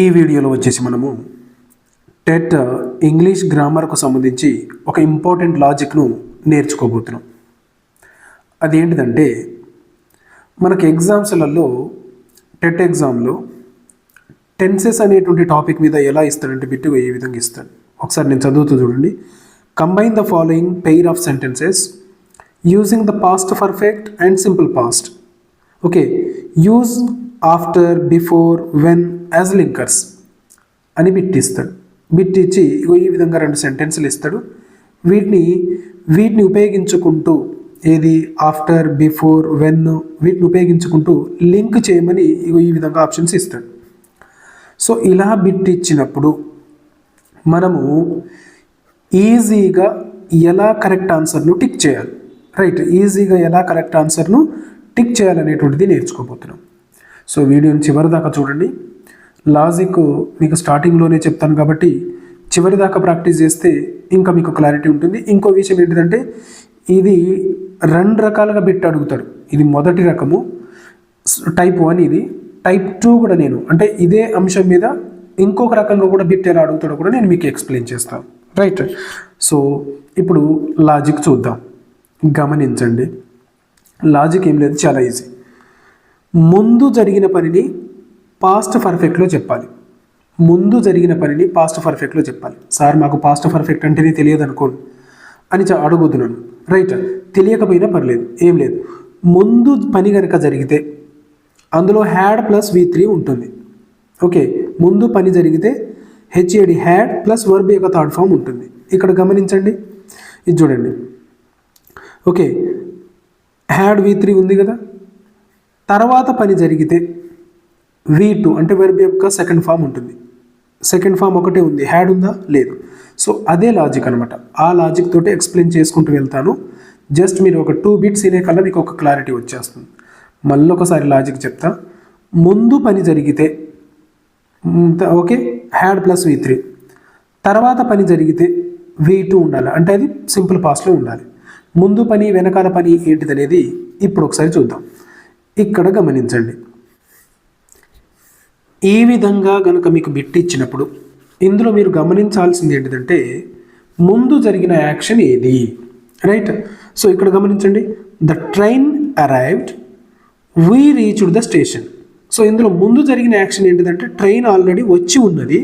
ఈ వీడియోలో వచ్చేసి మనము టెట్ ఇంగ్లీష్ గ్రామర్కు సంబంధించి ఒక ఇంపార్టెంట్ లాజిక్ను నేర్చుకోబోతున్నాం. అదేంటిదంటే మనకి ఎగ్జామ్స్లలో టెట్ ఎగ్జామ్లో టెన్సెస్ అనేటువంటి టాపిక్ మీద ఎలా ఇస్తాడంటే బిట్టుగా ఏ విధంగా ఇస్తాడు. ఒకసారి నేను చదువుతూ చూడండి. Combine the following pair of sentences using the past perfect and simple past okay use after before when as linkers అని బిట్ ఇస్తాడు బిట్ ఇచ్చి ఇగో ఈ విధంగా రెండు సెంటెన్సులు ఇస్తాడు. వీటిని వీటిని ఉపయోగించుకుంటూ ఏది? ఆఫ్టర్ బిఫోర్ వెన్ వీటిని ఉపయోగించుకుంటూ లింక్ చేయమని ఇగో ఈ విధంగా ఆప్షన్స్ ఇస్తాడు. సో ఇలా బిట్ ఇచ్చినప్పుడు మనము ఈజీగా ఎలా కరెక్ట్ ఆన్సర్ను టిక్ చేయాలి. రైట్ ఈజీగా ఎలా కరెక్ట్ ఆన్సర్ను టిక్ చేయాలనేటువంటిది నేర్చుకోబోతున్నాం. సో వీడియోని చివరి దాకా చూడండి. లాజిక్ మీకు స్టార్టింగ్లోనే చెప్తాను కాబట్టి చివరి దాకా ప్రాక్టీస్ చేస్తే ఇంకా మీకు క్లారిటీ ఉంటుంది. ఇంకో విషయం ఏంటిదంటే ఇది రెండు రకాలుగా బిట్ అడుగుతాడు. ఇది మొదటి రకము. టైప్ వన్ ఇది. టైప్ టూ కూడా నేను. అంటే ఇదే అంశం మీద ఇంకొక రకంగా కూడా బిట్ ఎలా అడుగుతాడో కూడా నేను మీకు ఎక్స్ప్లెయిన్ చేస్తాను రైట్ సో ఇప్పుడు లాజిక్ చూద్దాం. గమనించండి. లాజిక్ ఏం లేదు చాలా ఈజీ ముందు జరిగిన పనిని పాస్ట్ పర్ఫెక్ట్లో చెప్పాలి. ముందు జరిగిన పనిని పాస్ట్ పర్ఫెక్ట్లో చెప్పాలి. సార్ మాకు పాస్ట్ పర్ఫెక్ట్ అంటేనే తెలియదు అనుకోండి అని చ- అడుగుతున్నాను రైట్ తెలియకపోయినా పర్లేదు ఏం లేదు. ముందు పని కనుక జరిగితే అందులో హ్యాడ్ ప్లస్ వి త్రీ ఉంటుంది. ఓకే ముందు పని జరిగితే H A D had plus verb యొక్క థర్డ్ ఫామ్ ఉంటుంది. ఇక్కడ గమనించండి. ఇది చూడండి. ఓకే హ్యాడ్ వి త్రీ ఉంది కదా? తర్వాత పని జరిగితే వి టూ అంటే వెర్బ్ యొక్క సెకండ్ ఫామ్ ఉంటుంది. సెకండ్ ఫామ్ ఒకటే ఉంది. హ్యాడ్ ఉందా? లేదు. సో అదే లాజిక్ అనమాట ఆ లాజిక్ తోటి ఎక్స్ప్లెయిన్ చేసుకుంటూ వెళ్తాను. జస్ట్ మీరు ఒక టూ బిట్స్ ఇనే కల్లా మీకు ఒక క్లారిటీ వచ్చేస్తుంది. మళ్ళీ ఒకసారి లాజిక్ చెప్తా. ముందు పని జరిగితే okay had plus V three తర్వాత పని జరిగితే వి టూ ఉండాలి. అంటే అది సింపుల్ పాస్ట్లో ఉండాలి. ముందు పని వెనకాల పని ఏంటిదనేది ఇప్పుడు ఒకసారి చూద్దాం. ఇక్కడ గమనించండి. ఈ విధంగా కనుక మీకు బిట్ ఇచ్చినప్పుడు ఇందులో మీరు గమనించాల్సింది ఏంటిదంటే ముందు జరిగిన యాక్షన్ ఏది? రైట్? సో ఇక్కడ గమనించండి. The train arrived. We reached the station. So ఇందులో ముందు జరిగిన యాక్షన్ ఏంటిదంటే ట్రైన్ ఆల్రెడీ వచ్చి ఉన్నది.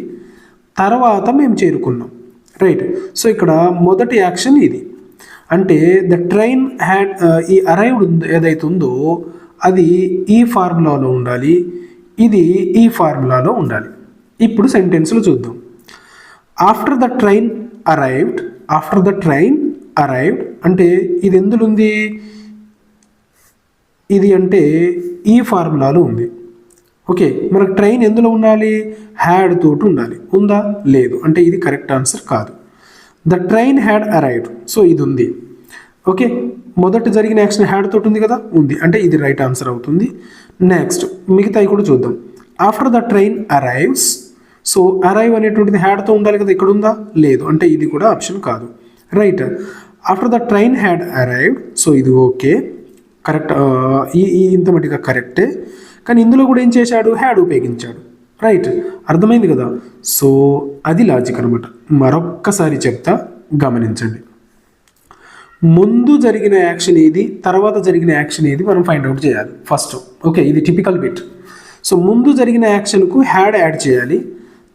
తర్వాత మేము చేరుకున్నాం. రైట్? సో ఇక్కడ మొదటి యాక్షన్ ఇది. అంటే ద ట్రైన్ హ్యాడ్ ఈ అరైవ్డ్ ఏదైతే ఉందో అది ఈ ఫార్ములాలో ఉండాలి ఇది ఈ ఫార్ములాలో ఉండాలి. ఇప్పుడు సెంటెన్స్లు చూద్దాం. After the train arrived after the train arrived అంటే ఇది ఎందులో ఉంది ఇది అంటే ఈ ఫార్ములాలో ఉంది. ఓకే మనకు ట్రైన్ ఎందులో ఉండాలి? హ్యాడ్ తోటి ఉండాలి. ఉందా? లేదు. అంటే ఇది కరెక్ట్ ఆన్సర్ కాదు. The train had arrived so ఇది ఉంది. ఓకే మొదట జరిగిన యాక్షన్ హ్యాడ్ తోటి ఉంది కదా? ఉంది. అంటే ఇది రైట్ ఆన్సర్ అవుతుంది. నెక్స్ట్ మిగతాయి కూడా చూద్దాం. After the train arrives so arrive అనేటువంటిది హ్యాడ్తో ఉండాలి కదా? ఇక్కడ ఉందా? లేదు. అంటే ఇది కూడా ఆప్షన్ కాదు. Right. After the train had arrived so ఇది ఓకే. కరెక్ట్ ఈ ఇంత మటుగా కరెక్టే. కానీ ఇందులో కూడా ఏం చేశాడు? హ్యాడ్ ఉపయోగించాడు. రైట్. అర్థమైంది కదా? సో అది లాజిక్ అనమాట మరొక్కసారి చెప్తా గమనించండి. ముందు జరిగిన యాక్షన్ ఏది? తర్వాత జరిగిన యాక్షన్ ఏది? మనం ఫైండ్ అవుట్ చేయాలి. ఫస్ట్ ఓకే ఇది టిపికల్ బిట్ సో ముందు జరిగిన యాక్షన్కు హ్యాడ్ యాడ్ చేయాలి.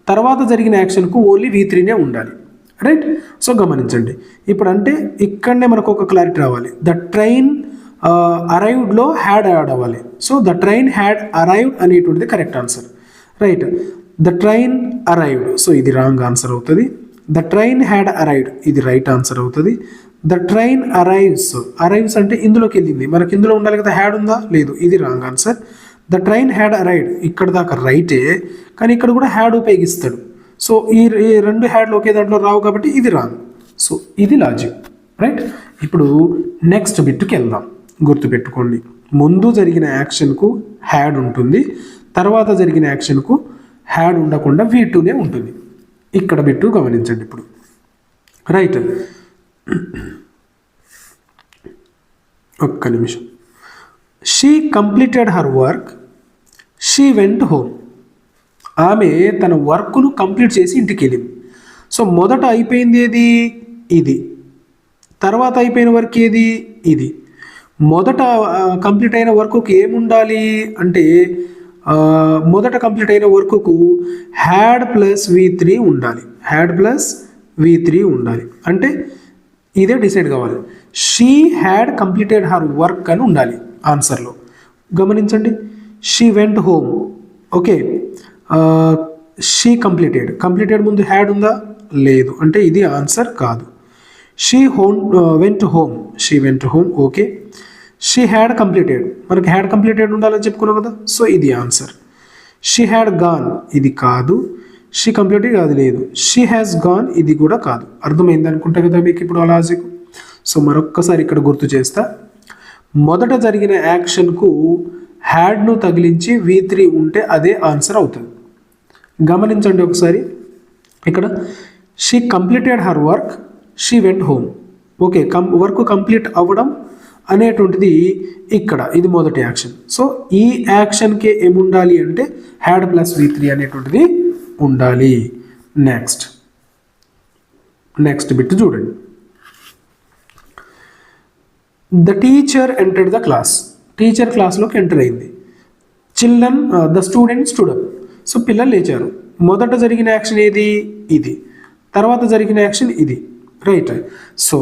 తర్వాత జరిగిన యాక్షన్కు ఓన్లీ వీ త్రీనే ఉండాలి. రైట్ సో గమనించండి. ఇప్పుడు అంటే ఇక్కడనే మనకు ఒక క్లారిటీ రావాలి. ద ట్రైన్ అరైవ్డ్లో హ్యాడ్ యాడ్ అవ్వాలి. So the train had arrived అనేటువంటిది correct answer right the train arrived so ఇది రాంగ్ ఆన్సర్ అవుతుంది. ద ట్రైన్ హ్యాడ్ అరైవ్డ్ ఇది రైట్ ఆన్సర్ అవుతుంది. ద ట్రైన్ అరైవ్స్ అరైవ్స్ అంటే ఇందులోకి వెళ్ళింది. మనకి ఇందులో ఉండాలి కదా హ్యాడ్ ఉందా? లేదు. ఇది wrong answer the train had arrived ఇక్కడ దాకా రైటే కానీ ఇక్కడ కూడా హ్యాడ్ ఉపయోగిస్తాడు. సో ఈ ఈ రెండు హ్యాడ్లు ఒకే దాంట్లో రావు కాబట్టి ఇది రాంగ్ సో ఇది లాజిక్ రైట్ ఇప్పుడు నెక్స్ట్ బిట్కి వెళ్దాం. గుర్తుపెట్టుకోండి. ముందు జరిగిన యాక్షన్కు హ్యాడ్ ఉంటుంది. తర్వాత జరిగిన యాక్షన్కు హ్యాడ్ ఉండకుండా వీ టూనే ఉంటుంది. ఇక్కడ బిట్టు గమనించండి ఇప్పుడు. రైట్ ఒక్క నిమిషం. She completed her work she went home ఆమె తన వర్క్ను కంప్లీట్ చేసి ఇంటికి వెళ్ళింది. సో మొదట అయిపోయింది ఏది? ఇది. తర్వాత అయిపోయిన వర్క్ ఏది? ఇది. మొదట కంప్లీట్ అయిన వర్క్కి ఏముండాలి? అంటే మొదట కంప్లీట్ అయిన వర్క్కు హ్యాడ్ ప్లస్ వి త్రీ ఉండాలి. హ్యాడ్ ప్లస్ వి త్రీ ఉండాలి. అంటే ఇదే డిసైడ్ కావాలి. She had completed her work అని ఉండాలి ఆన్సర్లో గమనించండి. She went home okay she completed completed ముందు హ్యాడ్ ఉందా? లేదు. అంటే ఇది ఆన్సర్ కాదు. She home went home she went home okay she had completed మనకి హ్యాడ్ కంప్లీటెడ్ ఉండాలని చెప్పుకున్నాం కదా? సో ఇది ఆన్సర్ షీ హ్యాడ్ గాన్ ఇది కాదు. షీ కంప్లీట్గా అది లేదు. షీ హ్యాస్ గాన్ ఇది కూడా కాదు. అర్థమైంది అనుకుంటా కదా మీకు ఇప్పుడు ఆ లాజిక్ సో మరొక్కసారి ఇక్కడ గుర్తు చేస్తా. మొదట జరిగిన యాక్షన్కు హ్యాడ్ను తగిలించి వి త్రీ ఉంటే అదే ఆన్సర్ అవుతుంది. గమనించండి ఒకసారి. ఇక్కడ she completed her work she went home okay come work complete అవ్వడం అనేటువంటిది ఇక్కడ ఇది మొదటి యాక్షన్ సో ఈ యాక్షన్కి ఏముండాలి అంటే హ్యాడ్ ప్లస్ వి త్రీ అనేటువంటిది ఉండాలి. నెక్స్ట్ నెక్స్ట్ బిట్ చూడండి. The teacher entered the class teacher క్లాస్లోకి enter అయింది. Children the student student so పిల్లలు లేచారు. మొదట జరిగిన యాక్షన్ ఏది? ఇది. తర్వాత జరిగిన యాక్షన్ ఇది. రైట్ సో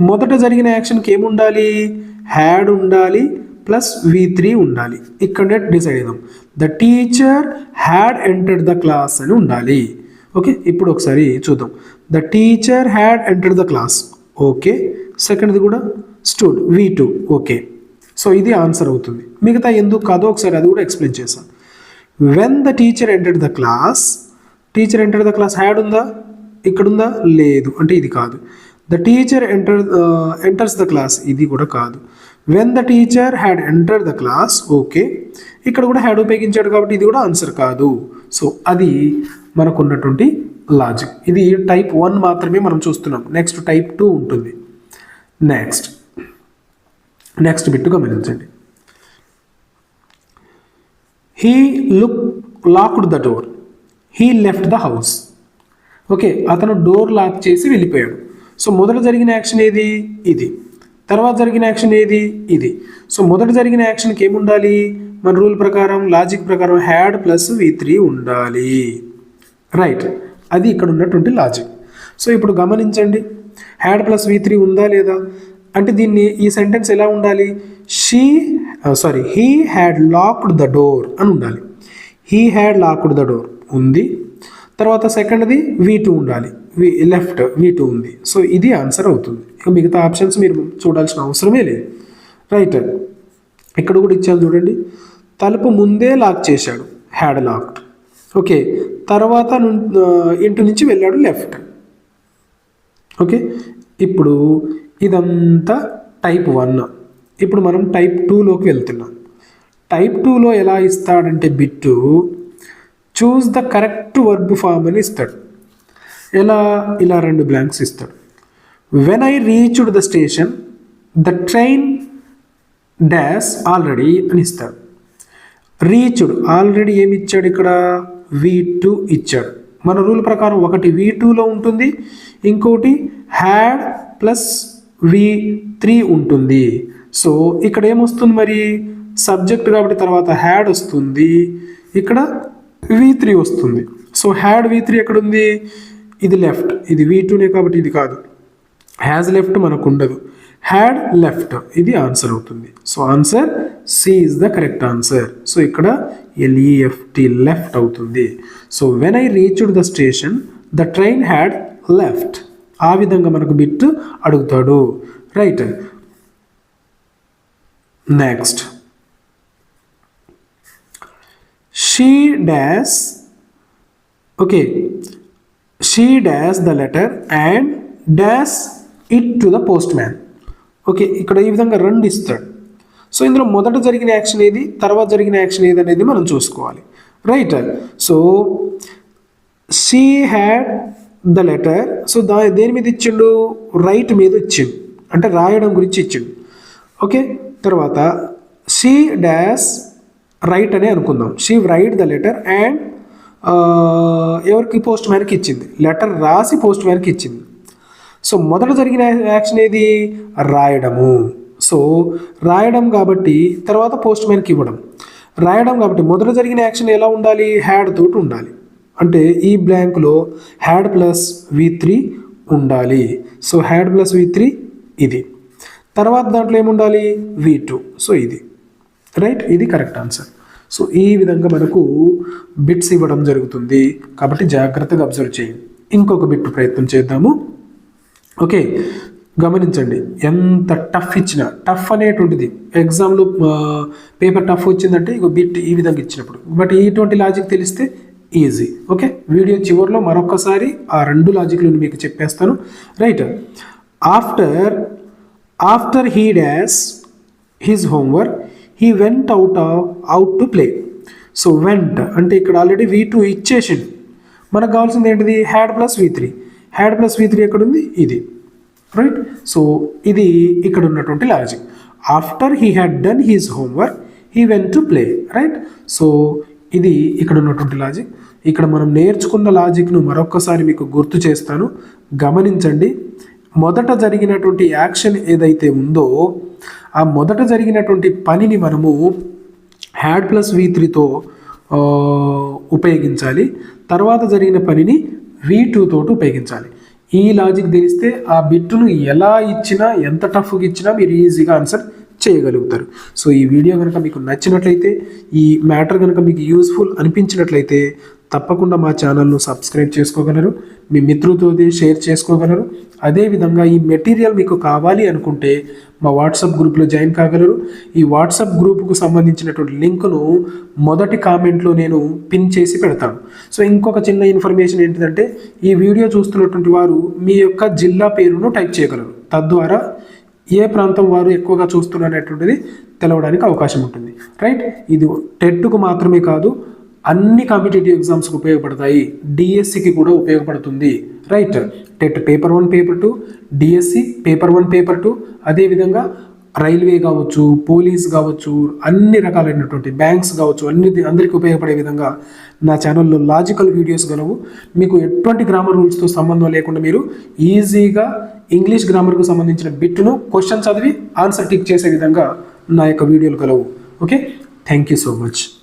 మొదట జరిగిన యాక్షన్కి ఏముండాలి? హ్యాడ్ ఉండాలి. ప్లస్ వి త్రీ ఉండాలి. ఇక్కడ decide అయిదాం the teacher had entered the class అని ఉండాలి. ఓకే ఇప్పుడు ఒకసారి చూద్దాం. The teacher had entered the class okay సెకండ్ది కూడా stood V two okay so ఇది ఆన్సర్ అవుతుంది. మిగతా ఎందుకు కాదో ఒకసారి అది కూడా ఎక్స్ప్లెయిన్ చేశాను when the teacher entered the class teacher enter the class had ఉందా? ఇక్కడ ఉందా లేదు. అంటే ఇది కాదు. The teacher enter enters the class ఇది కూడా కాదు. When the teacher had enter the class okay ఇక్కడ కూడా హ్యాడ్ ఉపయోగించాడు కాబట్టి ఇది కూడా ఆన్సర్ కాదు. సో అది మనకున్నటువంటి లాజిక్ ఇది టైప్ వన్ మాత్రమే మనం చూస్తున్నాం. నెక్స్ట్ టైప్ టూ ఉంటుంది. నెక్స్ట్ నెక్స్ట్ బిట్టు గమనించండి. He look locked the door he left the house okay అతను డోర్ లాక్ చేసి వెళ్ళిపోయాడు. సో మొదట జరిగిన యాక్షన్ ఏది? ఇది. తర్వాత జరిగిన యాక్షన్ ఏది? ఇది. సో మొదట జరిగిన యాక్షన్కి ఏముండాలి? మన రూల్ ప్రకారం లాజిక్ ప్రకారం హ్యాడ్ ప్లస్ వి త్రీ ఉండాలి. రైట్. అది ఇక్కడ ఉన్నటువంటి లాజిక్. సో ఇప్పుడు గమనించండి. హ్యాడ్ ప్లస్ వి త్రీ ఉందా లేదా? అంటే దీన్ని ఈ సెంటెన్స్ ఎలా ఉండాలి? She sorry he had locked the door అని ఉండాలి. He had locked the door ఉంది. తర్వాత సెకండ్ది వీ టూ ఉండాలి. వి లెఫ్ట్ వి టూ ఉంది. సో ఇది ఆన్సర్ అవుతుంది. ఇక మిగతా ఆప్షన్స్ మీరు చూడాల్సిన అవసరమే లేదు. రైట్. ఇక్కడ కూడా ఇచ్చాను చూడండి. తలుపు ముందే లాక్ చేశాడు. Had locked okay. తర్వాత ఇంటి నుంచి వెళ్ళాడు లెఫ్ట్. ఓకే. ఇప్పుడు ఇదంతా టైప్ వన్. ఇప్పుడు మనం టైప్ టూలోకి వెళ్తున్నాం. టైప్ టూలో ఎలా ఇస్తాడంటే bit choose the correct verb form అని ఇస్తాడు. ఎలా ఇలా రెండు బ్లాంక్స్ ఇస్తాడు? When I reached the station the train dash already అని ఇస్తాడు. రీచ్డ్ ఆల్రెడీ ఏమి ఇచ్చాడు ఇక్కడ? వి టూ ఇచ్చాడు. మన రూల్ ప్రకారం ఒకటి వి టూలో ఉంటుంది ఇంకోటి హ్యాడ్ ప్లస్ వి త్రీ ఉంటుంది. సో ఇక్కడ ఏమొస్తుంది మరి? సబ్జెక్ట్ కాబట్టి తర్వాత హ్యాడ్ వస్తుంది. ఇక్కడ వి త్రీ వస్తుంది. సో హ్యాడ్ వి త్రీ ఎక్కడుంది? ఇది లెఫ్ట్ ఇది వీ టూనే కాబట్టి ఇది కాదు. హ్యాజ్ లెఫ్ట్ మనకు ఉండదు హ్యాడ్ లెఫ్ట్ ఇది ఆన్సర్ అవుతుంది. So answer C is the correct answer so ఇక్కడ L E F T left అవుతుంది. So when I reached the station the train had left ఆ విధంగా మనకు బిట్ అడుగుతాడు. Right next she dash okay she dash the letter and dash it to the postman okay ఇక్కడ ఈ విధంగా రెండు ఇస్తాడు. సో ఇందులో మొదట జరిగిన యాక్షన్ ఏది? తర్వాత జరిగిన యాక్షన్ ఏది అనేది మనం చూసుకోవాలి. Right so she had the letter so దా దేని మీద ఇచ్చిండు? రైట్ మీద ఇచ్చిండు. అంటే రాయడం గురించి ఇచ్చిండు. ఓకే తర్వాత షీ డాష్ రైట్ అనే అనుకుందాం. She write the letter and ఎవరికి పోస్ట్ మ్యాన్కి ఇచ్చింది? లెటర్ రాసి పోస్ట్ మ్యాన్కి ఇచ్చింది. సో మొదట జరిగిన యాక్షన్ ఏది? రాయడము. సో రాయడం కాబట్టి తర్వాత పోస్ట్ మ్యాన్కి ఇవ్వడం. రాయడం కాబట్టి మొదట జరిగిన యాక్షన్ ఎలా ఉండాలి? హ్యాడ్ తోటి ఉండాలి. అంటే ఈ బ్లాంక్లో హ్యాడ్ ప్లస్ వి త్రీ ఉండాలి. So had plus V three ఇది. తర్వాత దాంట్లో ఏముండాలి? V two. సో ఇది. రైట్? ఇది కరెక్ట్ ఆన్సర్. సో ఈ విధంగా మనకు బిట్స్ ఇవ్వడం జరుగుతుంది. కాబట్టి జాగ్రత్తగా అబ్జర్వ్ చేయండి ఇంకొక బిట్ ప్రయత్నం చేద్దాము. ఓకే గమనించండి. ఎంత టఫ్ ఇచ్చినా టఫ్ అనేటువంటిది. ఎగ్జామ్లో పేపర్ టఫ్ వచ్చిందంటే ఇక బిట్ ఈ విధంగా ఇచ్చినప్పుడు. బట్ ఇటువంటి లాజిక్ తెలిస్తే ఈజీ. ఓకే వీడియో చివరిలో మరొకసారి ఆ రెండు లాజిక్లను మీకు చెప్పేస్తాను. Right after after he does his homework he went out out to play so went అంటే ఇక్కడ ఆల్రెడీ వీ టూ ఇచ్చేసిండు. మనకు కావాల్సింది ఏంటిది? Had plus V three had plus V three ఎక్కడుంది? ఇది. రైట్ సో ఇది ఇక్కడ ఉన్నటువంటి logic after he had done his homework he went to play right so ఇది ఇక్కడ ఉన్నటువంటి లాజిక్ ఇక్కడ మనం నేర్చుకున్న లాజిక్ను మరొకసారి మీకు గుర్తు చేస్తాను. గమనించండి. మొదట జరిగినటువంటి యాక్షన్ ఏదైతే ఉందో ఆ మొదట జరిగినటువంటి పనిని మనము హ్యాడ్ ప్లస్ వి త్రీతో ఉపయోగించాలి. తర్వాత జరిగిన పనిని వి టూ తోటి ఉపయోగించాలి. ఈ లాజిక్ తెలిస్తే ఆ బిట్టును ఎలా ఇచ్చినా ఎంత టఫ్గా ఇచ్చినా మీరు ఈజీగా ఆన్సర్ చేయగలుగుతారు. సో ఈ వీడియో కనుక మీకు నచ్చినట్లయితే ఈ మ్యాటర్ కనుక మీకు యూస్ఫుల్ అనిపించినట్లయితే తప్పకుండా మా ఛానల్ను సబ్స్క్రైబ్ చేసుకోగలరు మీ మిత్రులతో షేర్ చేసుకోగలరు. అదేవిధంగా ఈ మెటీరియల్ మీకు కావాలి అనుకుంటే మా వాట్సాప్ గ్రూప్లో జాయిన్ కాగలరు. ఈ వాట్సాప్ గ్రూప్కు సంబంధించినటువంటి లింక్ను మొదటి కామెంట్లో నేను పిన్ చేసి పెడతాను. సో ఇంకొక చిన్న ఇన్ఫర్మేషన్ ఏంటిదంటే ఈ వీడియో చూస్తున్నటువంటి వారు మీ యొక్క జిల్లా పేరును టైప్ చేయగలరు. తద్వారా ఏ ప్రాంతం వారు ఎక్కువగా చూస్తున్నటువంటిది తెలవడానికి అవకాశం ఉంటుంది. రైట్? ఇది టెట్కు మాత్రమే కాదు అన్ని కాంపిటేటివ్ ఎగ్జామ్స్కి ఉపయోగపడతాయి. డిఎస్సికి కూడా ఉపయోగపడుతుంది. Right? TET paper one paper two DSC paper one paper two అదేవిధంగా రైల్వే కావచ్చు పోలీస్ కావచ్చు అన్ని రకాలైనటువంటి బ్యాంక్స్ కావచ్చు అన్ని అందరికీ ఉపయోగపడే విధంగా నా ఛానల్లో లాజికల్ వీడియోస్ గలవు. మీకు ఎటువంటి గ్రామర్ రూల్స్తో సంబంధం లేకుండా మీరు ఈజీగా ఇంగ్లీష్ గ్రామర్కు సంబంధించిన బిట్టును క్వశ్చన్ చదివి ఆన్సర్ టిక్ చేసే విధంగా నా యొక్క వీడియోలు కలవు okay? Thank you so much.